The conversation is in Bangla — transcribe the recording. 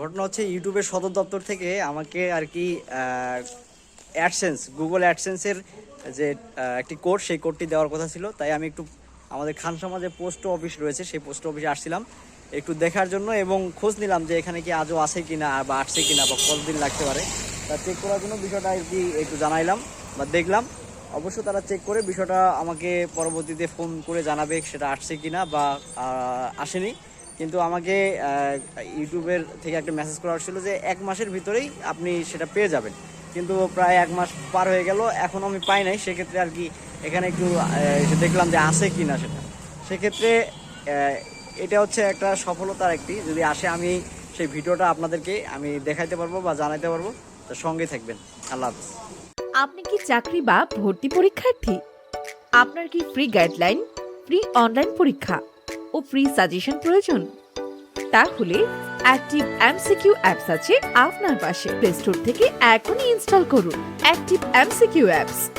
ঘটনা হচ্ছে ইউটিউবের সদর দপ্তর থেকে আমাকে আর কি অ্যাডসেন্স গুগল অ্যাডসেন্সের যে একটি কোড সেই কোডটি দেওয়ার কথা ছিল। তাই আমি একটু আমাদের খান সমাজে পোস্ট অফিস রয়েছে, সেই পোস্ট অফিসে আসছিলাম একটু দেখার জন্য এবং খোঁজ নিলাম যে এখানে কি আজও আছে কি না বা আসছে কিনা বা কতদিন লাগতে পারে। তা চেক করার জন্য বিষয়টা আর কি একটু জানাইলাম বা দেখলাম। অবশ্য তারা চেক করে বিষয়টা আমাকে পরবর্তীতে ফোন করে জানাবে সেটা আসছে কি না বা আসেনি। কিন্তু আমাকে ইউটিউবের থেকে একটা মেসেজ করা হচ্ছিল যে এক মাসের ভিতরেই আপনি সেটা পেয়ে যাবেন। কিন্তু প্রায় এক মাস পার হয়ে গেল এখনও আমি পাই নাই। সেক্ষেত্রে আর কি এখানে একটু দেখলাম যে আসে কি না সেটা। সেক্ষেত্রে এটা হচ্ছে একটা সফলতার একটি। যদি আসে, আমি সেই ভিডিওটা আপনাদেরকে আমি দেখাইতে পারব বা জানাইতে পারব। তো সঙ্গে থাকবেন। আল্লাহ আপনি কি চাকরি বা ভর্তি পরীক্ষার্থী? আপনার কি ফ্রি গাইডলাইন ফ্রি অনলাইন পরীক্ষা? ও ফ্রি সাজেশন প্রয়োজন? তাহলে অ্যাক্টিভ এমসিকিউ অ্যাপস আছে আপনার পাশে। প্লে স্টোর থেকে এখনই ইনস্টল করুন। Active MCQ apps